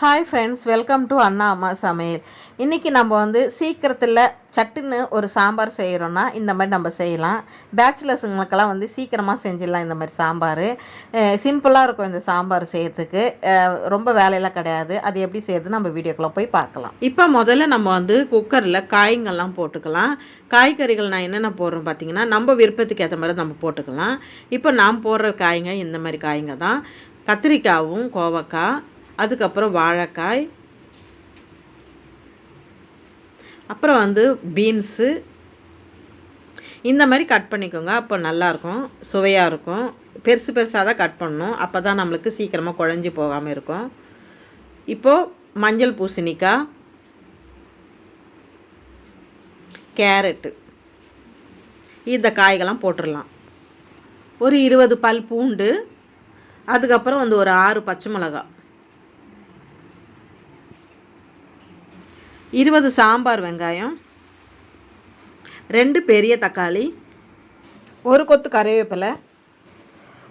Hi friends welcome to Anna Amma Samayal இன்றைக்கி நம்ம வந்து சீக்கிரத்தில் சட்டுன்னு ஒரு சாம்பார் செய்கிறோன்னா இந்த மாதிரி நம்ம செய்யலாம். பேச்சுலர்ஸுங்களுக்கெல்லாம் வந்து சீக்கிரமாக செஞ்சிடலாம் இந்த மாதிரி சாம்பார். சிம்பிளாக இருக்கும் இந்த சாம்பார் செய்கிறதுக்கு ரொம்ப வேலையெல்லாம் கிடையாது. அது எப்படி செய்யறது நம்ம வீடியோக்குள்ளே போய் பார்க்கலாம். இப்போ முதல்ல நம்ம வந்து குக்கரில் காய்ங்கள்லாம் போட்டுக்கலாம். காய்கறிகள் நான் என்னென்ன போடுறோம் பார்த்தீங்கன்னா நம்ம விருப்பத்துக்கு ஏற்ற மாதிரி நம்ம போட்டுக்கலாம். இப்போ நான் போடுற காய்ங்க இந்த மாதிரி காய்ங்க தான். கத்திரிக்காவும் கோவக்காய் அதுக்கப்புறம் வாழைக்காய். அப்புறம் வந்து பீன்ஸு. இந்த மாதிரி கட் பண்ணிக்கோங்க. அப்போ நல்லாயிருக்கும். சுவையாக இருக்கும். பெருசு பெருசாக தான் கட் பண்ணணும். அப்போ தான் நம்மளுக்கு சீக்கிரமாக குழஞ்சி போகாமல் இருக்கும். இப்போது மஞ்சள் பூசணிக்காய். கேரட்டு. இந்த காய்கள்லாம் போட்டுடலாம். ஒரு இருபது பல் பூண்டு. அதுக்கப்புறம் வந்து ஒரு ஆறு பச்சை மிளகாய். இருபது சாம்பார் வெங்காயம் ரெண்டு பெரிய தக்காளி ஒரு கொத்து கறிவேப்பிலை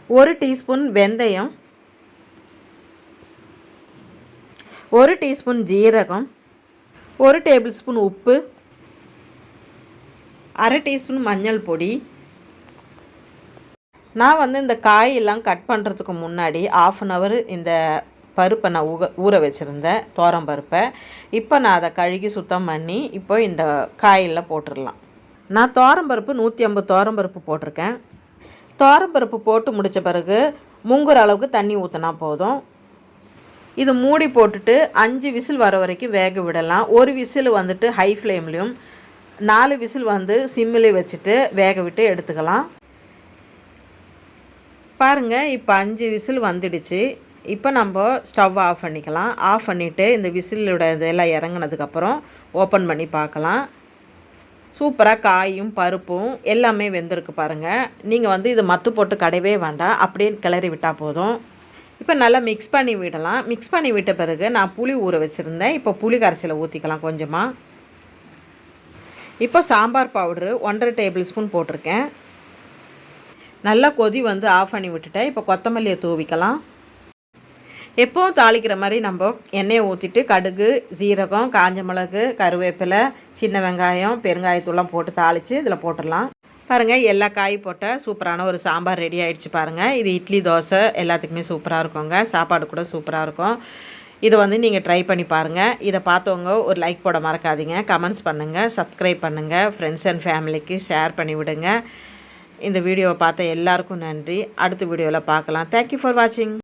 ஒரு டீஸ்பூன் வெந்தயம் ஒரு டீஸ்பூன் ஜீரகம் ஒரு டேபிள் ஸ்பூன் உப்பு அரை டீஸ்பூன் மஞ்சள் பொடி. நான் வந்து இந்த காயெல்லாம் கட் பண்ணுறதுக்கு முன்னாடி ஆஃப் அன் ஹவர் இந்த பருப்பை நான் ஊக ஊற வச்சுருந்தேன் தோரம் பருப்பை. இப்போ நான் அதை கழுகி சுத்தம் பண்ணி இப்போ இந்த காயில் போட்டுடலாம் நான் தோரம் பருப்பு நூற்றி ஐம்பது தோரம் பருப்பு போட்டிருக்கேன். தோரம் பருப்பு போட்டு முடித்த பிறகு முங்குற அளவுக்கு தண்ணி ஊற்றினா போதும். இது மூடி போட்டுட்டு அஞ்சு விசில் வர வரைக்கும் வேக விடலாம். ஒரு விசில் வந்துட்டு ஹை ஃப்ளேம்லேயும் நாலு விசில் வந்து சிம்மில் வச்சுட்டு வேக விட்டு எடுத்துக்கலாம். பாருங்கள் இப்போ அஞ்சு விசில் வந்துடுச்சு. இப்போ நம்ம ஸ்டவ் ஆஃப் பண்ணிக்கலாம். ஆஃப் பண்ணிவிட்டு இந்த விசிலோட இதெல்லாம் இறங்குனதுக்கப்புறம் ஓப்பன் பண்ணி பார்க்கலாம். சூப்பராக காயும் பருப்பும் எல்லாமே வெந்திருக்கு பாருங்கள் நீங்கள் வந்து இது மத்து போட்டு கடையவே வேண்டாம். அப்படியே கிளறி விட்டால் போதும். இப்போ நல்லா மிக்ஸ் பண்ணி விடலாம். மிக்ஸ் பண்ணி விட்ட பிறகு நான் புளி ஊற வச்சுருந்தேன். இப்போ புளி கரைசலை ஊற்றிக்கலாம் கொஞ்சமாக இப்போ சாம்பார் பவுடரு ஒன்றரை டேபிள் ஸ்பூன் போட்டிருக்கேன். நல்லா கொதி வந்து ஆஃப் பண்ணி விட்டுட்டேன். இப்போ கொத்தமல்லியை தூவிக்கலாம். எப்போவும் தாளிக்கிற மாதிரி நம்ம எண்ணெயை ஊற்றிட்டு கடுகு சீரகம் காஞ்ச மிளகு கருவேப்பிலை சின்ன வெங்காயம் பெருங்காயத்தூள்லாம் போட்டு தாளித்து இதில் போட்டுடலாம். பாருங்கள் எல்லா காய் போட்ட சூப்பரான ஒரு சாம்பார் ரெடி ஆகிடுச்சு பாருங்கள் இது இட்லி தோசை எல்லாத்துக்குமே சூப்பராக இருக்குங்க. சாப்பாடு கூட சூப்பராக இருக்கும். இதை வந்து நீங்கள் ட்ரை பண்ணி பாருங்கள் இதை பார்த்தவங்க ஒரு லைக் போட மறக்காதீங்க. கமெண்ட்ஸ் பண்ணுங்கள் சப்ஸ்கிரைப் பண்ணுங்கள் ஃப்ரெண்ட்ஸ் அண்ட் ஃபேமிலிக்கு ஷேர் பண்ணி விடுங்க. இந்த வீடியோவை பார்த்த எல்லாருக்கும் நன்றி. அடுத்த வீடியோவில் பார்க்கலாம். தேங்க்யூ ஃபார் வாட்சிங்